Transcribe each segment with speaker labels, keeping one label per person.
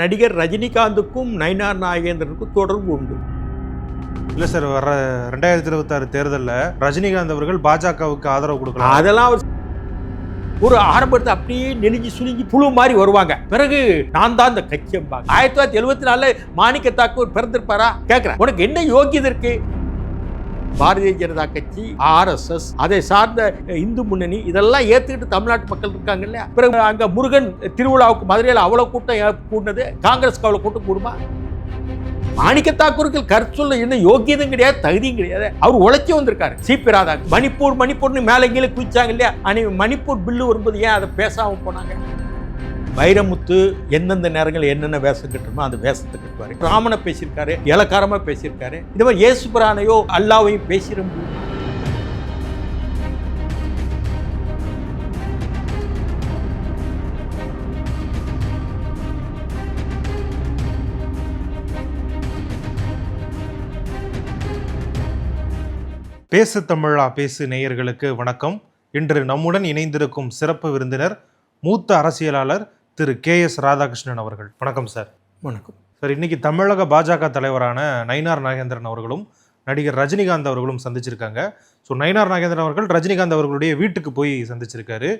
Speaker 1: நடிகர் ரஜினிகாந்துக்கும் நயினார் நாகேந்திரனுக்கும் தொடர்பு உண்டு.
Speaker 2: இல்ல சார் வர ரெண்டாயிரத்தி இருபத்தாறு தேர்தல்ல ரஜினிகாந்த் அவர்கள் பாஜகவுக்கு ஆதரவு கொடுக்கலாம்.
Speaker 1: அதெல்லாம் அவர் ஒரு ஆரம்பத்தை அப்படியே நெலிஞ்சு சுருங்கி புழு மாதிரி வருவாங்க. பிறகு நான் தான் இந்த கட்சியம்பாங்க. ஆயிரத்தி தொள்ளாயிரத்தி எழுபத்தி நாலுல மாணிக்க தாக்கூர் பிறந்திருப்பாரா? கேட்கிறேன் உனக்கு என்ன யோக்கியது இருக்கு? பாரதிய ஜனதா கட்சி ஆர்எஸ்எஸ் அதை சார்ந்த இந்து முன்னணி இதெல்லாம் ஏற்றுக்கிட்டு தமிழ்நாட்டு மக்கள் இருக்காங்க இல்லையா? பிறகு அங்கே முருகன் திருவிழாவுக்கு மதுரையில் அவ்வளோ கூட்டம் கூடினது காங்கிரஸ்க்கு அவ்வளோ கூட்டம் கூடுமா? மாணிக்க தாக்கூருக்கு கருத்து சொல்ல என்ன யோக்கியதும் கிடையாது தகுதியும் கிடையாது. அவர் உழைச்சி வந்திருக்காரு. சிபி ராதா மணிப்பூர் மணிப்பூர்னு மேலே கீழே குதிச்சாங்க இல்லையா? அன்னைக்கு மணிப்பூர் பில்லு வரும்போது ஏன் அதை பேசாமல் போனாங்க? வைரமுத்து எந்தெந்த நேரங்களில் என்னென்ன வேஷம் கட்டணுமோ அந்த வேஷத்தை கட்டுவார். ராமனை பேசியிருக்காரு இலக்காரமாக பேசியிருக்காரு. இந்த மாதிரி இயேசு பிரானையோ அல்லாவையும் பேசிட முடியும்
Speaker 2: பேசு தமிழா பேசு நேயர்களுக்கு வணக்கம். இன்று நம்முடன் இணைந்திருக்கும் சிறப்பு விருந்தினர் மூத்த அரசியலாளர் திரு கே எஸ் ராதாகிருஷ்ணன் அவர்கள். வணக்கம் சார்.
Speaker 1: வணக்கம்.
Speaker 2: சார் இன்னைக்கு தமிழக பாஜக தலைவரான நயினார் நாகேந்திரன் அவர்களும் நடிகர் ரஜினிகாந்த் அவர்களும் சந்திச்சிருக்காங்க. ஸோ நயினார் நாகேந்திரன் அவர்கள் ரஜினிகாந்த் அவர்களுடைய வீட்டுக்கு போய் சந்திச்சிருக்காரு.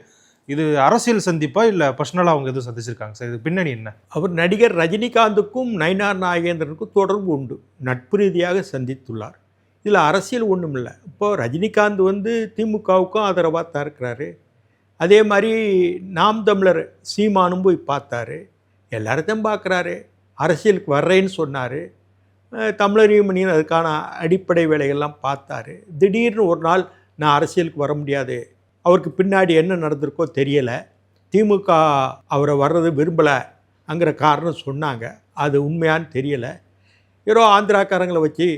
Speaker 2: இது அரசியல் சந்திப்பா இல்லை பர்சனலாக அவங்க எதுவும் சந்திச்சிருக்காங்க சார்? இது பின்னணி என்ன?
Speaker 1: அவர் நடிகர் ரஜினிகாந்துக்கும் நயினார் நாகேந்திரனுக்கும் தொடர்பு உண்டு. நட்பு ரீதியாக சந்தித்துள்ளார். இதில் அரசியல் ஒன்றும் இல்லை இப்போ ரஜினிகாந்த் வந்து திமுகவுக்கும் ஆதரவாக தான் இருக்கிறாரு அதே மாதிரி நாம் தமிழர் சீமானும் போய் பார்த்தாரு. எல்லார்த்தையும் பார்க்குறாரு. அரசியலுக்கு வர்றேன்னு சொன்னார். தமிழர் யூனியன் அதுக்கான அடிப்படை வேலைகள்லாம் பார்த்தாரு. திடீர்னு ஒரு நாள் நான் அரசியலுக்கு வர முடியாது. அவருக்கு பின்னாடி என்ன நடந்திருக்கோ தெரியலை. திமுக அவரை வர்றது விரும்பலைங்கிற காரணம் சொன்னாங்க. அது உண்மையான்னு தெரியலை. ஏதோ ஆந்திராக்காரங்களை வச்சு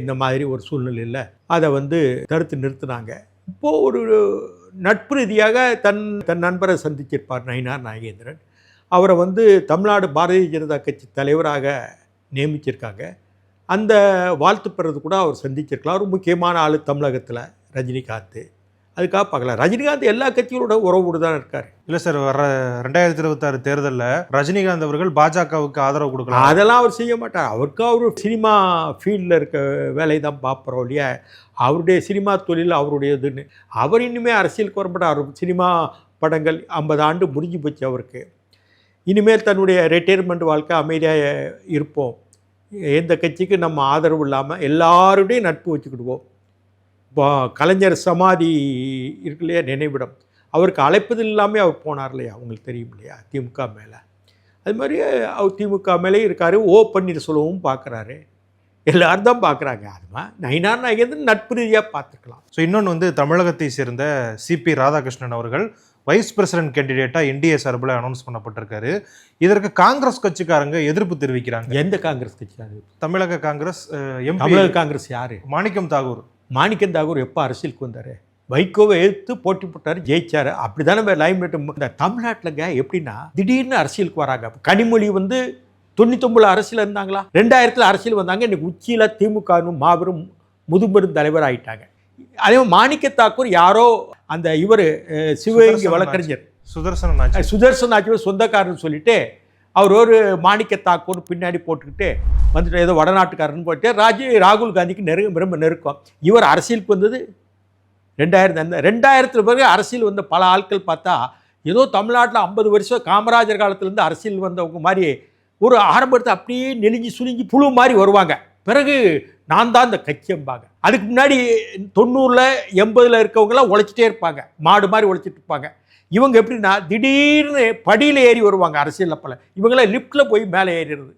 Speaker 1: இந்த மாதிரி ஒரு சூழ்நிலையில் அதை வந்து தடுத்து நிறுத்தினாங்க. இப்போது ஒரு நட்பு ரீதியாக தன் தன் நண்பரை சந்திச்சிருப்பார் நயினார் நாகேந்திரன். அவரை வந்து தமிழ்நாடு பாரதிய ஜனதா கட்சி தலைவராக நியமிச்சிருக்காங்க. அந்த வாழ்த்து பெறது கூட அவர் சந்திச்சிருக்கலாம். ஒரு முக்கியமான ஆள் தமிழகத்தில் ரஜினிகாந்த். அதுக்காக பார்க்கலாம். ரஜினிகாந்த் எல்லா கட்சிகளோட உறவோடு தான் இருக்கார்.
Speaker 2: இல்லை சார் வர ரெண்டாயிரத்தி இருபத்தாறு தேர்தலில் ரஜினிகாந்த் அவர்கள் பாஜகவுக்கு ஆதரவு கொடுக்கலாம்.
Speaker 1: அதெல்லாம் அவர் செய்ய மாட்டார். அவருக்கு அவர் சினிமா ஃபீல்டில் இருக்க வேலையை தான் பார்க்குறோம் இல்லையா? அவருடைய சினிமா தொழில் அவருடையதுன்னு. அவர் இனிமேல் அரசியலுக்கு வரப்பட்டார் சினிமா படங்கள் ஐம்பது ஆண்டு முடிஞ்சு போச்சு அவருக்கு. இனிமேல் தன்னுடைய ரிட்டையர்மெண்ட் வாழ்க்கை அமைதியாக இருப்போம். எந்த கட்சிக்கு நம்ம ஆதரவு இல்லாமல் எல்லாருடையும் நட்பு வச்சுக்கிடுவோம். இப்போ கலைஞர் சமாதி இருக்கு இல்லையா நினைவிடம். அவருக்கு அழைப்பது இல்லாமல் அவர் போனார் இல்லையா அவங்களுக்கு தெரியும் இல்லையா திமுக மேலே. அது மாதிரி அவர் திமுக மேலே இருக்கார். ஓ பன்னீர்செல்வமும் பார்க்குறாரு எல்லாரும் தான் பார்க்குறாங்க. அதுமா நயினார் நாகேந்திரன் நட்பு ரீதியாக பார்த்துக்கலாம்.
Speaker 2: ஸோ இன்னொன்று வந்து தமிழகத்தை சேர்ந்த சிபி ராதாகிருஷ்ணன் அவர்கள் வைஸ் பிரசிடென்ட் கேண்டிடேட்டாக என்டிஏ சார்பில் அனௌன்ஸ் பண்ணப்பட்டிருக்காரு. இதற்கு காங்கிரஸ் கட்சிக்காரங்க எதிர்ப்பு தெரிவிக்கிறாங்க.
Speaker 1: எந்த காங்கிரஸ் கட்சி அது?
Speaker 2: தமிழக காங்கிரஸ் எம்பி
Speaker 1: தமிழக காங்கிரஸ் யார்?
Speaker 2: மாணிக்கம் தாகூர்.
Speaker 1: மாணிக்கம் தாகூர் எப்போ அரசியலுக்கு வந்தார்? வைகோவை எதிர்த்து போட்டி போட்டார் ஜெயிச்சார். அப்படி தானே லைம்லைட் இந்த தமிழ்நாட்டிலங்க எப்படின்னா திடீர்னு அரசியலுக்கு வராங்க. கனிமொழி வந்து தொண்ணூத்தொம்பதுல அரசியல் இருந்தாங்களா? ரெண்டாயிரத்தில் அரசியல் வந்தாங்க. இன்னைக்கு உச்சியில் திமுக வும் மாபெரும் முதுபெரும் தலைவர் ஆயிட்டாங்க. அதே மாணிக்க தாக்கூர் யாரோ அந்த இவர் சிவகங்கை வழக்கறிஞர்.
Speaker 2: சுதர்சன
Speaker 1: சுதர்சன் ஆட்சி சொந்தக்காரன்னு சொல்லிட்டு அவர் ஒரு மாணிக்க தாக்கூர் பின்னாடி போட்டுக்கிட்டு வந்துட்டு ஏதோ வடநாட்டுக்காரன்னு போட்டு ராஜி ராகுல் காந்திக்கு நெருங்க ரொம்ப நெருக்கம். இவர் அரசியலுக்கு வந்தது ரெண்டாயிரத்து அந்த ரெண்டாயிரத்துல பிறகு அரசியல் வந்த பல ஆட்கள் பார்த்தா ஏதோ தமிழ்நாட்டில் ஐம்பது வருஷம் காமராஜர் காலத்துலேருந்து அரசியல் வந்தவங்க மாதிரி ஒரு ஆரம்பத்தை அப்படியே நெலிஞ்சு சுருங்கி புழு மாதிரி வருவாங்க. பிறகு நான் தான் இந்த கட்சியம்பாங்க அதுக்கு முன்னாடி தொண்ணூறில் எண்பதில் இருக்கவங்களாம் உழைச்சிட்டே இருப்பாங்க. மாடு மாதிரி உழைச்சிட்டு இருப்பாங்க. இவங்க எப்படின்னா திடீர்னு படியில் ஏறி வருவாங்க அரசியல் அப்பல. இவங்களாம் லிஃப்ட்டில் போய் மேலே ஏறிடுறது.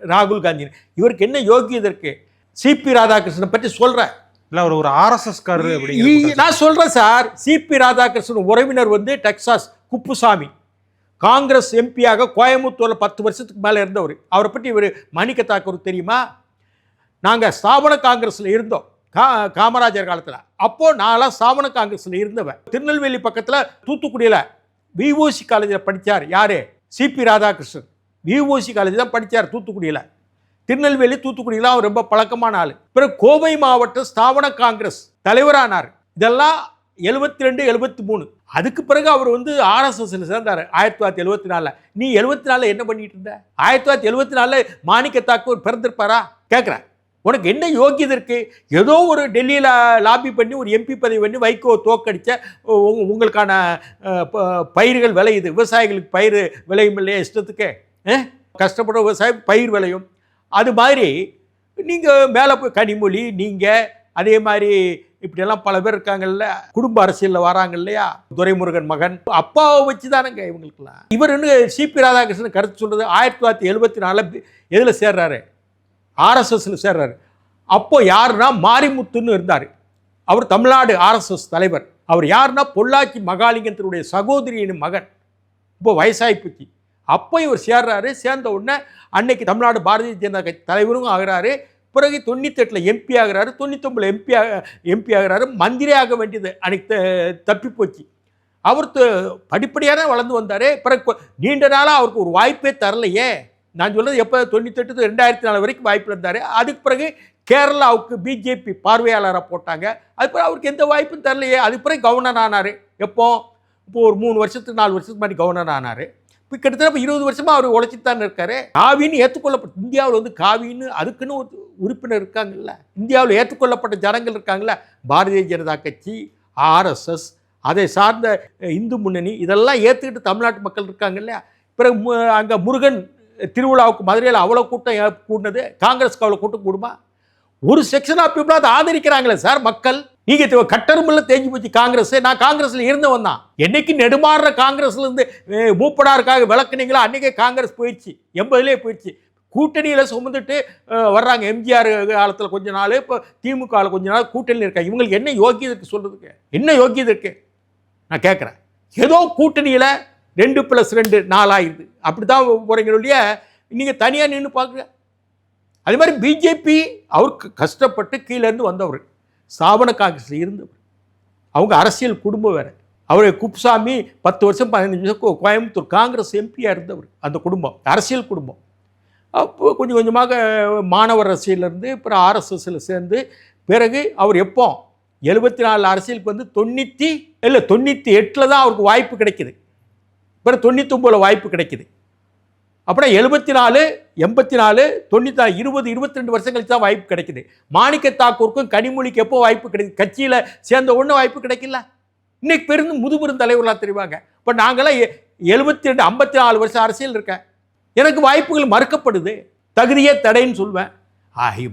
Speaker 1: ராகுல் காந்தி. இவருக்கு என்ன யோகியதை இருக்கு? சிபி ராதாகிருஷ்ணனை பற்றி சொல்கிறேன்
Speaker 2: இல்லை அவர் ஒரு ஆர்எஸ்எஸ் காரரு
Speaker 1: இ-
Speaker 2: அப்படிங்கிற
Speaker 1: நான் சொல்கிறேன் சார். சிபி ராதாகிருஷ்ணன் உறவினர் வந்து டெக்சாஸ் குப்புசாமி. காங்கிரஸ் எம்பியாக கோயம்புத்தூரில் பத்து வருஷத்துக்கு மேலே இருந்தவர். அவரை பற்றி இவர் மணிக்க தாக்கூர் தெரியுமா? நாங்கள் ஸ்தாபன காங்கிரஸில் இருந்தோம். கா காமராஜர் காலத்தில். அப்போது நான்லாம் ஸ்தாபன காங்கிரஸில் இருந்தவன். திருநெல்வேலி பக்கத்தில் தூத்துக்குடியில் விஓசி காலேஜில் படித்தார் யார்? சிபி ராதாகிருஷ்ணன். விஓசி காலேஜ் தான் படித்தார் தூத்துக்குடியில். திருநெல்வேலி தூத்துக்குடியில் அவர் ரொம்ப பழக்கமான ஆள். பிறகு கோவை மாவட்ட ஸ்தாபன காங்கிரஸ் தலைவரானார். இதெல்லாம் எழுபத்தி ரெண்டு எழுபத்தி மூணு அதுக்கு பிறகு அவர் வந்து ஆர்எஸ்எஸ்ல சேர்ந்தார். ஆயிரத்தி தொள்ளாயிரத்தி எழுபத்தி நாலில் நீ எழுபத்தி நாலில் என்ன பண்ணிட்டு இருந்த? ஆயிரத்தி தொள்ளாயிரத்தி எழுபத்தி நாலில் மாணிக்க தாக்கூர் பிறந்திருப்பாரா? கேட்குறேன் உனக்கு என்ன யோகியது இருக்குது ஏதோ ஒரு டெல்லியில் லாபி பண்ணி ஒரு எம்பி பதவி பண்ணி வைகோ தோக்கடிச்ச உங்க- உங்களுக்கான ப- பயிர்கள் விளையுது. விவசாயிகளுக்கு பயிர் விளையும் இல்லையா இஷ்டத்துக்கு? கஷ்டப்படுற விவசாயம் பயிர் விளையும். அது மாதிரி நீங்கள் மேலே போய் கனிமொழி நீங்கள் அதே மாதிரி இப்படியெல்லாம் பல பேர் இருக்காங்கல்ல குடும்ப அரசியலில் வராங்க இல்லையா? துரைமுருகன் மகன். அப்பாவை வச்சு தானங்க இவங்களுக்குலாம் இவர் இன்னும் சிபி ராதாகிருஷ்ணன் கருத்து சொல்கிறது ஆயிரத்தி தொள்ளாயிரத்தி எழுபத்தி நாலில் எதில் சேர்றாரு? ஆர்எஸ்எஸ்ல சேர்றாரு. அப்போ யாருன்னா மாரிமுத்துன்னு இருந்தார். அவர் தமிழ்நாடு ஆர்எஸ்எஸ் தலைவர். அவர் யாருன்னா பொள்ளாச்சி மகாலிங்கத்தினுடைய சகோதரியின் மகன். இப்போ வயசாகி அப்போ இவர் சேர்றாரு. சேர்ந்த உடனே அன்னைக்கு தமிழ்நாடு பாரதிய ஜனதா கட்சி தலைவரும் ஆகிறாரு. பிறகு தொண்ணூத்தெட்டில் எம்பி ஆகிறாரு தொண்ணூத்தொம்பதில் எம்பி எம்பி ஆகிறாரு மந்திரி ஆக வேண்டியது அன்னைக்கு தப்பி போச்சு. அவர் த- படிப்படியாக தான் வளர்ந்து வந்தார். பிறகு நீண்ட நாளாக அவருக்கு ஒரு வாய்ப்பே தரலையே. நான் சொல்கிறது எப்போ தொண்ணூத்தெட்டு ரெண்டாயிரத்தி நாலு வரைக்கும் வாய்ப்பு இருந்தார். அதுக்கு பிறகு கேரளாவுக்கு பிஜேபி பார்வையாளராக போட்டாங்க. அது பிறகு அவருக்கு எந்த வாய்ப்பும் தரலையே. அதுக்கு பிறகு கவர்னர் ஆனார். எப்போ? இப்போ ஒரு மூணு வருஷத்துக்கு நாலு வருஷத்துக்கு முன்னாடி கவர்னர் ஆனார். கிட்டத்தட்ட இருபது வருஷமாக அவர் உழைச்சிட்டு தானே இருக்காரு. காவின்னு ஏற்றுக்கொள்ளப்பட்ட இந்தியாவில் வந்து காவின்னு அதுக்குன்னு ஒரு உறுப்பினர் இருக்காங்கல்ல. இந்தியாவில் ஏற்றுக்கொள்ளப்பட்ட ஜனங்கள் இருக்காங்கல்ல. பாரதிய ஜனதா கட்சி ஆர்எஸ்எஸ் அதை சார்ந்த இந்து முன்னணி இதெல்லாம் ஏற்றுக்கிட்டு தமிழ்நாட்டு மக்கள் இருக்காங்க இல்லையா பிறகு அங்கே முருகன் திருவிழாவுக்கு மதுரையில் அவ்வளோ கூட்டம் கூடினது காங்கிரஸ்க்கு அவ்வளோ கூட்டம் கூடுமா? ஒரு செக்ஷன் ஆஃப் பீப்புள் அதை ஆதரிக்கிறாங்களே சார் மக்கள். நீங்க இது கட்டரும்புல தேஞ்சி போச்சு காங்கிரஸ். நான் காங்கிரஸ்ல இருந்தவன் தான். என்னைக்கு நெடுமாறுற காங்கிரஸ்ல இருந்து மூப்படாருக்காக மூப்பனாருக்காக விளக்குனீங்களோ அன்னைக்கே காங்கிரஸ் போயிடுச்சு. எண்பதுலேயே போயிடுச்சு. கூட்டணியில் சுமந்துட்டு வர்றாங்க எம்ஜிஆர் காலத்தில் கொஞ்ச நாள் இப்போ திமுக கொஞ்ச நாள் கூட்டணியில் இருக்காங்க. இவங்களுக்கு என்ன யோக்கியது இருக்குது சொல்றதுக்கு? என்ன யோக்கியது இருக்குது நான் கேட்குறேன் ஏதோ கூட்டணியில் ரெண்டு ப்ளஸ் ரெண்டு நாலாயிருது அப்படி தான் போகிறீங்களுடைய நீங்கள் தனியாக நின்று பார்க்குறேன் அதே மாதிரி பிஜேபி அவருக்கு கஷ்டப்பட்டு கீழேருந்து வந்தவர். ஸ்தாபன காங்கிரஸில் இருந்தவர். அவங்க அரசியல் குடும்பம் வேறு. அவர் குப்சாமி பத்து வருஷம் பதினஞ்சு வருஷம் கோ- கோயம்புத்தூர் காங்கிரஸ் எம்பியாக இருந்தவர் அந்த குடும்பம் அரசியல் குடும்பம். அப்போ கொஞ்சம் கொஞ்சமாக மாணவர் அரசியலேருந்து அப்புறம் ஆர்எஸ்எஸ்ஸில் சேர்ந்து பிறகு அவர் எப்போ? எழுபத்தி நாலு அரசியலுக்கு வந்து தொண்ணூற்றி இல்லை தொண்ணூற்றி எட்டில் தான் அவருக்கு வாய்ப்பு கிடைக்கிது. பிறகு தொண்ணூத்தொம்பதில் வாய்ப்பு கிடைக்கிது. அப்புறம் எழுபத்தி நாலு எண்பத்தி நாலு தொண்ணூற்றி இருபது இருபத்தி ரெண்டு வருஷம் கழிச்சு தான் வாய்ப்பு கிடைக்குது. மாணிக்க தாக்கூருக்கும் கனிமொழிக்கு எப்போ வாய்ப்பு கிடைக்குது? கட்சியில் சேர்ந்த ஒன்று வாய்ப்பு கிடைக்கல. இன்னைக்கு பெருந்து முதுபெரும் தலைவர்களாக தெரிவாங்க. இப்போ நாங்களாம் எழுபத்தி ரெண்டு ஐம்பத்தி நாலு வருஷம் அரசியல் இருக்கேன். எனக்கு வாய்ப்புகள் மறுக்கப்படுது. தகுதியே தடைன்னு சொல்வேன்.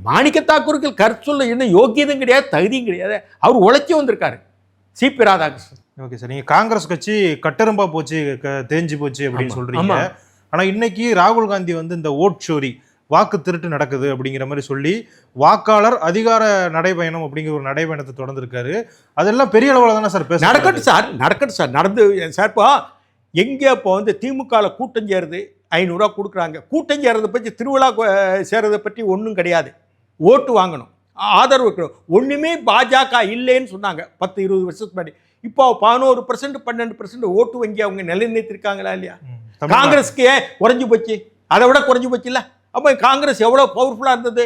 Speaker 1: மாணிக்க தாக்கூருக்கு கருத்து சொல்ல என்ன யோக்கியதும் கிடையாது தகுதியும் கிடையாது. அவர் உழைச்சி வந்திருக்காரு. சிபி ராதாகிருஷ்ணன்.
Speaker 2: Okay sir. நீங்க காங்கிரஸ் கட்சி கட்டெரும்பா போச்சு தேஞ்சு போச்சு அப்படின்னு
Speaker 1: ஆமா,
Speaker 2: சொல்றீங்க
Speaker 1: ஆமா.
Speaker 2: ஆனா இன்னைக்கு ராகுல் காந்தி வந்து இந்த ஓட் சோரி வாக்கு திருட்டு நடக்குது அப்படிங்கிற மாதிரி சொல்லி வாக்காளர் அதிகார நடைபயணம் அப்படிங்கிற ஒரு நடைபயணத்தை தொடர்ந்துருக்காரு. அதெல்லாம் பெரிய அளவில் தானே சார் பேச
Speaker 1: நடக்கட்டும் சார் நடக்கட்டும் சார். நடந்து சார் இப்போ எங்கே இப்போ வந்து திமுகவில் கூட்டம் சேருது ஐநூறுரூவா கொடுக்குறாங்க. கூட்டம் சேர்றதை பற்றி திருவிழா சேர்றதை பற்றி ஒன்றும் கிடையாது. ஓட்டு வாங்கணும் ஆதரவு இருக்கணும் ஒன்றுமே பாஜக இல்லைன்னு சொன்னாங்க பத்து இருபது வருஷத்துக்கு முன்னாடி. இப்போ பதினோரு பர்சன்ட் பன்னெண்டு பர்சன்ட் ஓட்டு வங்கி அவங்க நிலைநிறுத்திருக்காங்களா இல்லையா? காங்கிரஸ்க்கு ஏன் குறைஞ்சு போச்சு. அதை விட குறைஞ்சு போச்சு இல்லை அப்போ காங்கிரஸ் எவ்வளோ பவர்ஃபுல்லாக இருந்தது?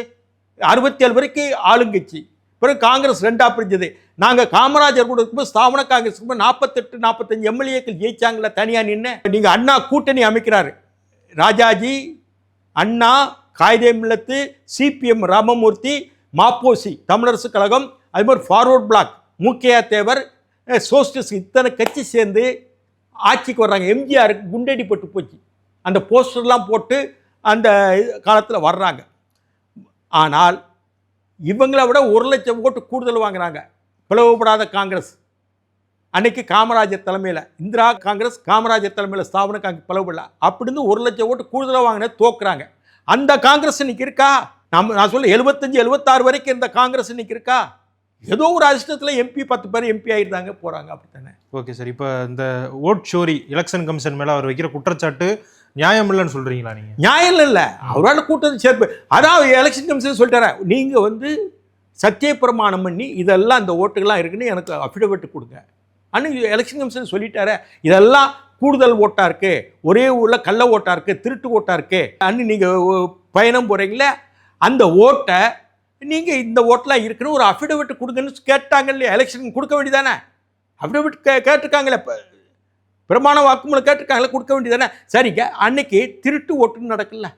Speaker 1: அறுபத்தி ஏழு வரைக்கும் ஆளுங்கட்சி. பிறகு காங்கிரஸ் ரெண்டாக பிரிஞ்சது. நாங்கள் காமராஜர் கூட இருக்கும்போது ஸ்தாபன காங்கிரஸ் இருக்கும்போது நாற்பத்தெட்டு நாற்பத்தஞ்சு எம்எல்ஏக்கள் ஜெயிச்சாங்களே தனியாக நின்று நீங்கள் அண்ணா கூட்டணி அமைக்கிறாரு. ராஜாஜி அண்ணா காயிதே மில்லத்து சிபிஎம் ராமமூர்த்தி மாப்போசி தமிழரசு கழகம் அது மாதிரி ஃபார்வர்ட் பிளாக் மூக்கையா தேவர் சோஸ்டஸ் இத்தனை கட்சி சேர்ந்து ஆட்சிக்கு வர்றாங்க. எம்ஜிஆருக்கு குண்டடி பட்டு போச்சு. அந்த போஸ்டர்லாம் போட்டு அந்த காலத்தில் வர்றாங்க. ஆனால் இவங்களை விட ஒரு லட்சம் ஓட்டு கூடுதல் வாங்குறாங்க. பிளவுபடாத காங்கிரஸ். அன்னைக்கு காமராஜர் தலைமையில் இந்திரா காங்கிரஸ் காமராஜர் தலைமையில் ஸ்தாபன காங்கிரஸ் பிளவுபடல. அப்படின்னு ஒரு லட்சம் ஓட்டு கூடுதலாக வாங்கின தோக்குறாங்க. அந்த காங்கிரஸ் இன்னைக்கு இருக்கா? நம்ம நான் சொல்ல எழுபத்தஞ்சு எழுபத்தாறு வரைக்கும் இந்த காங்கிரஸ் இன்னைக்கு இருக்கா? ஏதோ ஒரு அதிர்ஷ்டத்தில் எம்பி பத்து பேர் எம்பி ஆயிருந்தாங்க போகிறாங்க அப்படித்தானே?
Speaker 2: ஓகே சார் இப்போ இந்த ஓட் சோரி எலெக்ஷன் கமிஷன் மேல அவர் வைக்கிற குற்றச்சாட்டு நியாயம் இல்லைன்னு சொல்றீங்களா நீங்க?
Speaker 1: நியாயம் இல்லை. அவரால் கூட்டத்தை சேர்ப்பு. அதான் எலெக்ஷன் கமிஷன் சொல்லிட்டாரா. நீங்கள் வந்து சத்திய பிரமாணம் பண்ணி இதெல்லாம் இந்த ஓட்டுகள்லாம் இருக்குன்னு எனக்கு அஃபிடவிட் கொடுங்க. அன்னைக்கு எலெக்ஷன் கமிஷன் சொல்லிட்டாரே. இதெல்லாம் கூடுதல் ஓட்டாக இருக்கு. ஒரே ஊரில் கள்ள ஓட்டாக இருக்கு திருட்டு ஓட்டாக இருக்கு. அன்னு நீங்கள் பயணம் போகிறீங்களே அந்த ஓட்டை நீங்கள் இந்த ஓட்டெலாம் இருக்குன்னு ஒரு அஃபிடவிட் கொடுங்கன்னு கேட்டாங்க இல்லையா எலெக்ஷன் கொடுக்க வேண்டியதானே? அஃபிடவிட் கே கேட்டிருக்காங்களே இப்போ பிரமாண வாக்குமூலம் கேட்டிருக்காங்களே கொடுக்க வேண்டியதானே? சரிங்க அன்னைக்கு திருட்டு ஓட்டுன்னு நடக்கல.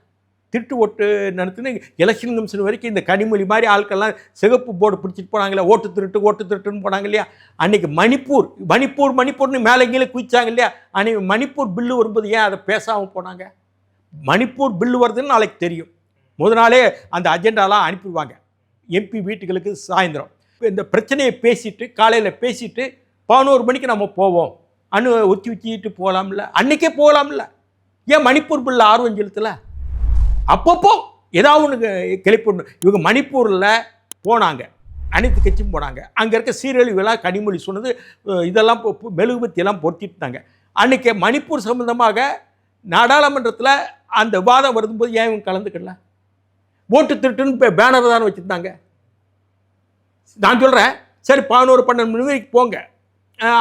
Speaker 1: திருட்டு ஓட்டு நடத்துன்னு எலெக்ஷன் கமிஷன் வரைக்கும் இந்த கனிமொழி மாதிரி ஆட்கள்லாம் சிகப்பு போர்டு பிடிச்சிட்டு போனாங்களே ஓட்டு திருட்டு ஓட்டு திருட்டுன்னு போனாங்க இல்லையா அன்னைக்கு மணிப்பூர் மணிப்பூர் மணிப்பூர்னு மேலே கீழே குதிச்சாங்க இல்லையா அன்னைக்கு மணிப்பூர் பில்லு வரும்போது ஏன் அதை பேசாமல் போனாங்க? மணிப்பூர் பில்லு வருதுன்னு நாளைக்கு தெரியும். முதல் நாளே அந்த அஜெண்டாலாம் அனுப்பிடுவாங்க. எம்பி வீட்டுகளுக்கு சாயந்தரம். இந்த பிரச்சனையை பேசிட்டு காலையில் பேசிட்டு பதினோரு மணிக்கு நம்ம போவோம். அணு ஒத்தி ஒத்திட்டு போகலாம்ல அன்னைக்கே போகலாம்ல ஏன் மணிப்பூர் பிள்ளை ஆர்வம் செலுத்தல? அப்பப்போ ஏதாவது ஒன்று கிளப்பிடணும். இவங்க மணிப்பூரில் போனாங்க. அனைத்து கட்சியும் போனாங்க. அங்கே இருக்க சீரழிவுலாம் கனிமொழி சொன்னது இதெல்லாம் பொ- மெழுகுபத்தியெல்லாம் பொருத்திட்டு இருந்தாங்க அன்றைக்கி மணிப்பூர் சம்பந்தமாக நாடாளுமன்றத்தில் அந்த விவாதம் வரும்போது ஏன் இவங்க கலந்துக்கல? ஓட்டு திருட்டுன்னு பேனர் தானே வச்சுருந்தாங்க. நான் சொல்கிறேன் சரி பதினோரு பன்னெண்டு மணி வரைக்கும் போங்க.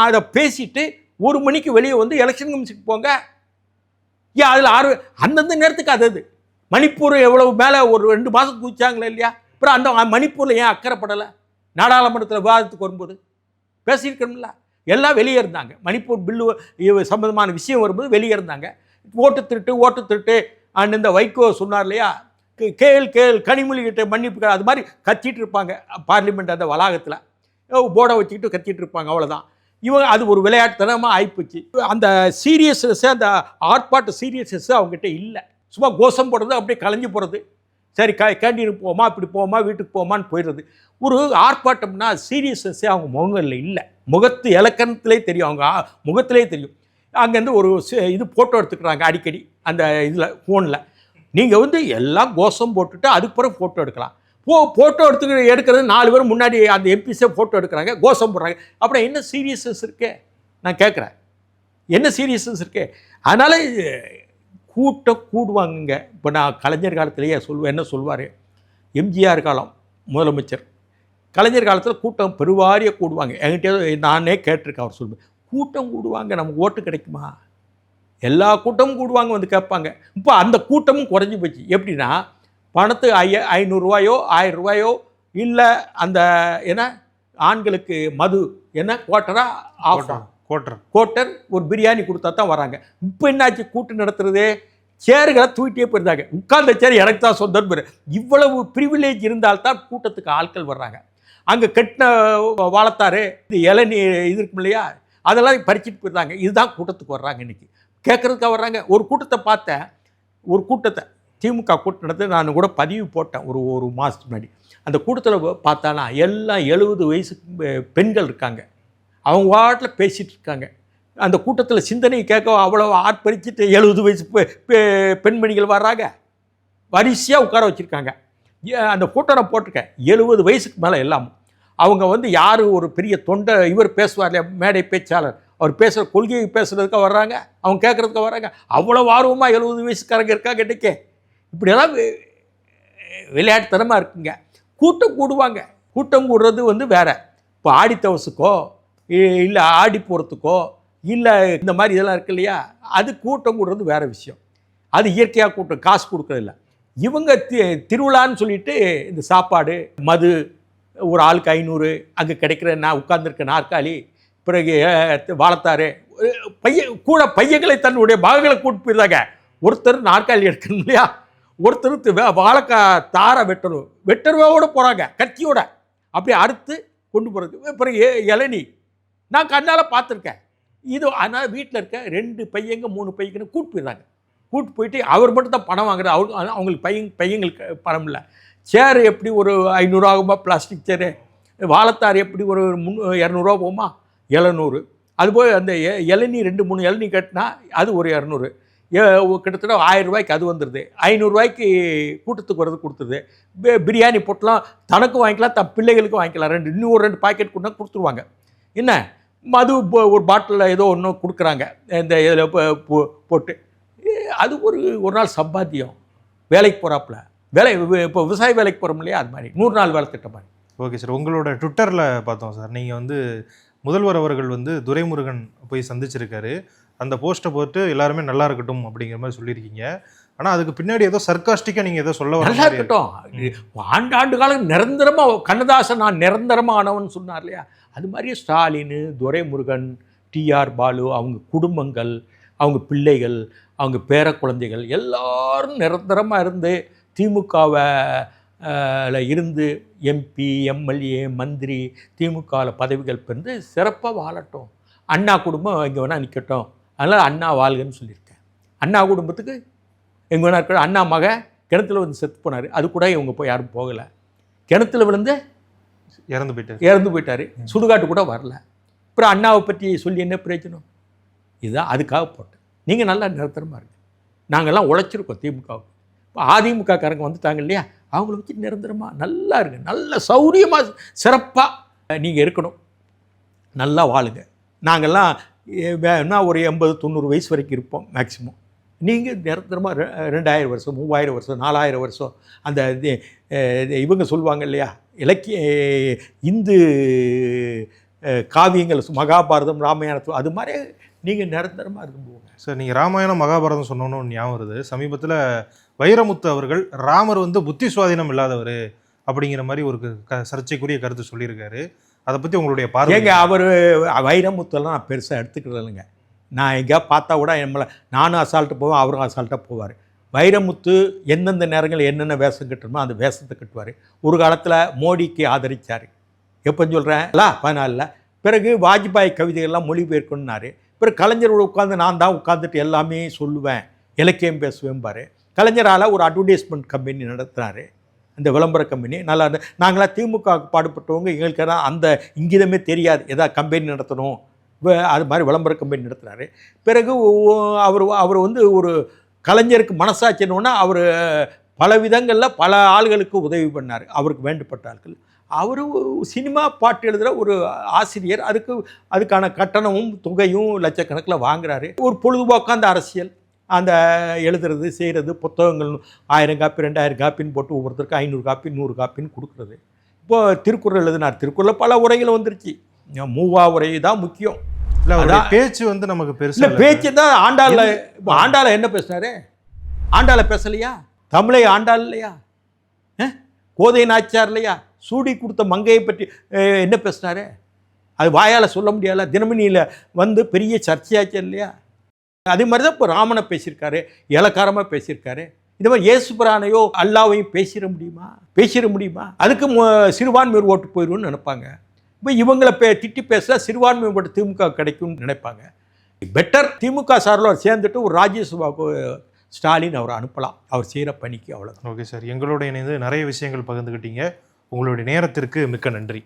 Speaker 1: அதை பேசிட்டு ஒரு மணிக்கு வெளியே வந்து எலெக்ஷன் கமிஷனுக்கு போங்க. ஏன் அதில் ஆறு அந்தந்த நேரத்துக்கு அது அது. மணிப்பூர் எவ்வளவு மேலே ஒரு ரெண்டு மாதம் குதிச்சாங்களே இல்லையா? அப்புறம் அந்த மணிப்பூரில் ஏன் அக்கறைப்படலை? நாடாளுமன்றத்தில் விவாதத்துக்கு வரும்போது பேசியிருக்கணும்ல. எல்லாம் வெளியே இருந்தாங்க. மணிப்பூர் பில்லு சம்மந்தமான விஷயம் வரும்போது வெளியே இருந்தாங்க. ஓட்டு திருட்டு ஓட்டு திருட்டு. அண்ட் இந்த வைகோ சொன்னார் இல்லையா? கேள் கேள் கனிமொழி கிட்ட மன்னிப்பு அது மாதிரி கத்திட்டு இருப்பாங்க பார்லிமெண்ட் அந்த வளாகத்தில். போர்டை வச்சுக்கிட்டு கத்திட்டு இருப்பாங்க அவ்வளோதான் இவங்க அது ஒரு விளையாட்டுத்தனமாக ஆயிப்போச்சு. அந்த சீரியஸ்னஸ் அந்த ஆர்ப்பாட்ட சீரியஸ்னஸ் அவங்ககிட்ட இல்லை. சும்மா கோஷம் போடுறது அப்படியே கலைஞ்சு போகிறது சரி க கேண்டீனுக்கு போமா இப்படி போமா வீட்டுக்கு போமான்னு போயிடுறது. ஒரு ஆர்ப்பாட்டம்னா சீரியஸ்னஸ்ஸே அவங்க முகங்களில் இல்லை. முகத்து இலக்கணத்திலே தெரியும் அவங்க முகத்திலே தெரியும். அங்கேருந்து ஒரு இது ஃபோட்டோ எடுத்துக்கிறாங்க அடிக்கடி அந்த இதில் ஃபோனில். நீங்கள் வந்து எல்லாம் கோஷம் போட்டுட்டு அதுக்கு பிறகு ஃபோட்டோ எடுக்கலாம். போ ஃபோட்டோ எடுத்துக்கிற எடுக்கிறது நாலு பேர் முன்னாடி அந்த எம்பிஸே ஃபோட்டோ எடுக்கிறாங்க கோஷம் போடுறாங்க. அப்புறம் என்ன சீரியஸ்னஸ் இருக்கே? நான் கேட்குறேன். என்ன சீரியஸ்னஸ் இருக்கே? அதனால் கூட்டம் கூடுவாங்கங்க. இப்போ நான் கலைஞர் காலத்திலேயே சொல்லுவேன் என்ன சொல்வார்? எம்ஜிஆர் காலம் முதலமைச்சர். கலைஞர் காலத்தில் கூட்டம் பெருவாரிய கூடுவாங்க. என்கிட்ட நானே கேட்டிருக்கேன் அவர் சொல்லுவேன் கூட்டம் கூடுவாங்க நமக்கு ஓட்டு கிடைக்குமா? எல்லா கூட்டமும் கூடுவாங்க வந்து கேட்பாங்க. இப்போ அந்த கூட்டமும் குறைஞ்சி போச்சு. எப்படின்னா பணத்து ஐய ஐநூறுரூவாயோ ஆயிரம் ரூபாயோ இல்லை அந்த என்ன ஆண்களுக்கு மது என்ன குவார்ட்டரா ஆஃபா
Speaker 2: கோட்டர்
Speaker 1: கோட்டர் ஒரு பிரியாணி கொடுத்தா தான் வராங்க. இப்போ என்னாச்சு? கூட்டம் நடத்துறது? சேருகளை தூக்கிட்டே போயிருந்தாங்க. உட்கார்ந்த சேர் எனக்கு தான் சொந்தம் பேர். இவ்வளவு ப்ரிவிலேஜ் இருந்தால்தான் கூட்டத்துக்கு ஆட்கள் வர்றாங்க. அங்கே கட்டின வாழத்தாரு இந்த இளநீ இது இருக்கும் இல்லையா அதெல்லாம் பறிச்சுட்டு போயிருந்தாங்க. இதுதான் கூட்டத்துக்கு வர்றாங்க இன்னைக்கு. கேட்குறதுக்காக வர்றாங்க. ஒரு கூட்டத்தை பார்த்தேன். ஒரு கூட்டத்தை திமுக கூட்டம் நான் கூட பதிவு போட்டேன் ஒரு ஒரு மாதத்துக்கு முன்னாடி. அந்த கூட்டத்தில் பார்த்தானா எல்லாம் எழுபது வயசு பெண்கள் இருக்காங்க. அவங்க வாட்டில் பேசிகிட்டு இருக்காங்க. அந்த கூட்டத்தில் சிந்தனை கேட்க அவ்வளோ ஆர்ப்பரிச்சுட்டு எழுபது வயசு பெ- பெண்மணிகள் வர்றாங்க. வரிசையாக உட்கார வச்சுருக்காங்க. அந்த கூட்டம் நான் போட்டிருக்கேன். எழுபது வயசுக்கு மேலே எல்லாம். அவங்க வந்து யார் ஒரு பெரிய தொண்டை இவர் பேசுவார் இல்லையா மேடை பேச்சாளர். அவர் பேசுகிற கொள்கையை பேசுகிறதுக்காக வர்றாங்க? அவங்க கேட்குறதுக்காக வர்றாங்க? அவ்வளோ ஆர்வமாக எழுபது வயசுக்காரங்க இருக்கா இன்றைக்கே இப்படியெல்லாம் விளையாட்டுத்தனமாக இருக்குங்க. கூட்டம் கூடுவாங்க. கூட்டம் கூடுறது வந்து வேறு. இப்போ ஆடித்தவசுக்கோ இல்லை ஆடி போகிறதுக்கோ இல்லை இந்த மாதிரி இதெல்லாம் இருக்கு இல்லையா? அது கூட்டம் கூடுறது வேறு விஷயம். அது இயற்கையாக கூட்டம் காசு கொடுக்கறதில்ல. இவங்க தி திருவிழான்னு சொல்லிட்டு இந்த சாப்பாடு மது ஒரு ஆளுக்கு ஐநூறு அங்கே கிடைக்கிற நான் உட்கார்ந்திருக்க நாற்காலி பிறகு அஹ், வாழைத்தாரு பையன் கூட பையங்களை தன்னுடைய பாகங்களை கூட்டு போயிருந்தாங்க. ஒருத்தர் நாற்காலி எடுக்கணும் இல்லையா? ஒருத்தர் தி- வே- தாரை வெட்டணும். வெட்டருவோட போகிறாங்க கத்தியோட. அப்படியே அறுத்து கொண்டு போகிறது பிறகு இளநி. நான் கண்ணால் பார்த்துருக்கேன். இது ஆனால் வீட்டில் இருக்க ரெண்டு பையங்க மூணு பையங்கன்னு கூட்டு போயிடுறாங்க கூட்டு போயிட்டு அவர் மட்டும் தான் பணம் வாங்குறது. அவங்க அவங்களுக்கு பையன் பையங்களுக்கு பணம் இல்லை. சேர் எப்படி ஒரு ஐநூறுரூவா ஆகுமா? பிளாஸ்டிக் சேரு. வாழைத்தார் எப்படி ஒரு முன் இரநூறுவா போகுமா? எழுநூறு. அதுபோல் அந்த எ- இளநீ ரெண்டு மூணு இளநீ கட்டினா அது ஒரு இரநூறு. கிட்டத்தட்ட ஆயிரம் ரூபாய்க்கு அது வந்துடுது ஐநூறுரூவாய்க்கு கூட்டத்துக்கு வரது கொடுத்துருது பிரியாணி பொட்டலாம் தனக்கும் வாங்கிக்கலாம் தன் பிள்ளைகளுக்கும் வாங்கிக்கலாம். ரெண்டு இன்னும் ஒரு ரெண்டு பாக்கெட் கொடுத்தா கொடுத்துருவாங்க. என்ன? மது ஒரு பாட்டிலில் ஏதோ ஒன்று கொடுக்குறாங்க. இந்த இதில் போட்டு. அது ஒரு ஒரு நாள் சம்பாத்தியம். வேலைக்கு போகிறாப்புல வேலை இப்போ விவசாய வேலைக்கு போகிறோம் இல்லையா? அது மாதிரி. நூறு நாள் வேலை திட்டம் மாதிரி.
Speaker 2: Okay sir. உங்களோட ட்விட்டரில் பார்த்தோம் சார். நீங்கள் வந்து முதல்வர் அவர்கள் வந்து துரைமுருகன் போய் சந்திச்சிருக்காரு. அந்த போஸ்ட்டை போட்டு எல்லாருமே நல்லா இருக்கட்டும் அப்படிங்கிற மாதிரி சொல்லியிருக்கீங்க. ஆனா அதுக்கு பின்னாடி ஏதோ சர்க்காஸ்டிக்கா நீங்க ஏதோ சொல்ல
Speaker 1: நல்லா. இருக்கட்டும். ஆண்டாண்டு காலம் நிரந்தரமா கண்ணதாசன் நான் நிரந்தரமானவன் சொன்னார் இல்லையா? அது மாதிரி ஸ்டாலின் துரைமுருகன் டிஆர் பாலு அவங்க குடும்பங்கள் அவங்க பிள்ளைகள் அவங்க பேர குழந்தைகள் எல்லாரும் நிரந்தரமா இருந்து திமுகவை இருந்து எம்பி எம்எல்ஏ மந்திரி திமுகவில் பதவிகள் பெருந்து சிறப்பாக வாழட்டும். அண்ணா குடும்பம் எங்கே வேணால் நிற்கட்டும் அதனால் அண்ணா வாழ்கன்னு சொல்லியிருக்கேன். அண்ணா குடும்பத்துக்கு எங்கே வேணா இருக்கட்டும் அண்ணா மக கிணத்துல வந்து செத்து போனார். அது கூட இவங்க போய் யாரும் போகலை. கிணத்துல விழுந்து
Speaker 2: இறந்து போயிட்டாரு.
Speaker 1: இறந்து போயிட்டார். சுடுகாட்டு கூட வரல. அப்புறம் அண்ணாவை பற்றி சொல்லி என்ன பிரயோஜனம்? இதுதான் அதுக்காக போட்டேன். நீங்கள் நல்லா நிரந்தரமாக இருங்க. நாங்கள்லாம் உழைச்சிருக்கோம் திமுகவுக்கு. இப்போ அதிமுக காரங்க வந்துட்டாங்க இல்லையா? அவங்கள வச்சு நிரந்தரமாக நல்லா இருங்க. நல்ல சௌரியமாக சிறப்பாக நீங்கள் இருக்கணும். நல்லா வாழுங்க. நாங்கள்லாம் வேணா ஒரு எண்பது தொண்ணூறு வயசு வரைக்கும் இருப்போம் மேக்ஸிமம் நீங்கள் நிரந்தரமாக ரெ ரெண்டாயிரம் வருஷம் மூவாயிரம் வருஷம் நாலாயிரம் வருஷம் அந்த இது, இவங்க சொல்லுவாங்க இல்லையா? இலக்கிய இந்து காவியங்கள் மகாபாரதம் ராமாயணத்தும் அது மாதிரி நீங்கள் நிரந்தரமாக இருந்து போங்க.
Speaker 2: சார் நீங்க ராமாயணம் மகாபாரதம் சொன்னோன்னு ஞாபகம் வருது. சமீபத்துல வைரமுத்து அவர்கள் ராமர் வந்து புத்தி சுவாதீனம் இல்லாதவர் அப்படிங்கிற மாதிரி ஒரு க- சர்ச்சைக்குரிய கருத்து சொல்லியிருக்காரு. அதை பத்தி உங்களுடைய பார்வை
Speaker 1: ஏங்க அவர் வைரமுத்தெல்லாம் நான் பெருசாக எடுத்துக்கிறதில்லைங்க நான் எங்கேயா பார்த்தா கூட நம்மளை நானும் அசால்ட்டு போவேன் அவரும் அசால்ட்டாக போவார். வைரமுத்து எந்தெந்த நேரங்களில் என்னென்ன வேஷம் கட்டணுமோ அந்த வேஷத்தை கட்டுவார். ஒரு காலத்தில் மோடிக்கு ஆதரிச்சார். எப்போன்னு சொல்கிறேன் பதினாலில். பிறகு வாஜ்பாய் கவிதைகள்லாம் மொழிபெயர்க்கணுன்னாரு பிறகு கலைஞரோட உட்காந்து நான் தான் உட்காந்துட்டு எல்லாமே சொல்லுவேன். இலக்கியம் பேசுவேன் பாரு. கலைஞரால் ஒரு அட்வர்டைஸ்மெண்ட் கம்பெனி நடத்துகிறாரு அந்த விளம்பர கம்பெனி நல்லா இருந்த நாங்களாம் திமுக பாடுபட்டவங்க பாடுபட்டவங்க எங்களுக்கெல்லாம் அந்த இங்கிதமே தெரியாது. எதாவது கம்பெனி நடத்தணும். வ- அது மாதிரி விளம்பர கம்பெனி நடத்துகிறாரு பிறகு அவர் அவர் வந்து ஒரு கலைஞருக்கு மனசாட்சினோன்னா அவர் பல விதங்களில் பல ஆள்களுக்கு உதவி பண்ணார். அவருக்கு வேண்டப்பட்ட ஆட்கள். அவர் சினிமா பாட்டு எழுதுகிற ஒரு ஆசிரியர். அதுக்கு அதுக்கான கட்டணமும் தொகையும் லட்சக்கணக்கில் வாங்குறாரு. ஒரு பொழுதுபோக்காக அந்த அரசியல். அந்த எழுதுறது செய்கிறது புத்தகங்கள் ஆயிரம் காப்பி ரெண்டாயிரம் காப்பின்னு போட்டு ஒவ்வொருத்தருக்கும் ஐநூறு காப்பி நூறு காப்பின்னு கொடுக்குறது. இப்போ திருக்குறள் எழுதினார். திருக்குறள் பல உரைகள் வந்துருச்சு. மூவா உரை தான் முக்கியம்.
Speaker 2: இல்ல. பேச்சு வந்து நமக்கு பெருசா.
Speaker 1: பேச்சு தான் ஆண்டாளில் இப்போ ஆண்டாள என்ன பேசினாரு? ஆண்டாள பேசலையா? தமிழை ஆண்டாள் இல்லையா? கோதை நாச்சியார் இல்லையா? சூடி கொடுத்த மங்கையை பற்றி என்ன பேசினாரு? அது வாயால் சொல்ல முடியல தினமணியில் வந்து பெரிய சர்ச்சையாச்சு இல்லையா? அதே மாதிரி தான் இப்போ ராமனை பேசியிருக்காரு இலக்காரமாக பேசியிருக்காரு. இந்த மாதிரி இயேசு அல்லாவையும் பேசிட முடியுமா? பேசிட முடியுமா? அதுக்கு சிறுபான்மையர் ஓட்டு போயிடும்னு நினைப்பாங்க. இப்போ இவங்களை பே திட்டி பேச சிறுபான்மை ஓட்டு திமுக கிடைக்கும்னு நினைப்பாங்க. பெட்டர் திமுக சார்பில் சேர்ந்துட்டு ஒரு ராஜ்யசபாவுக்கு ஸ்டாலின் அவரை அனுப்பலாம். அவர் செய்கிற பணிக்கு அவ்வளோதான்
Speaker 2: ஓகே சார். எங்களோட இணைந்து நிறைய விஷயங்கள் பகிர்ந்துக்கிட்டீங்க உங்களுடைய நேரத்திற்கு மிக்க நன்றி.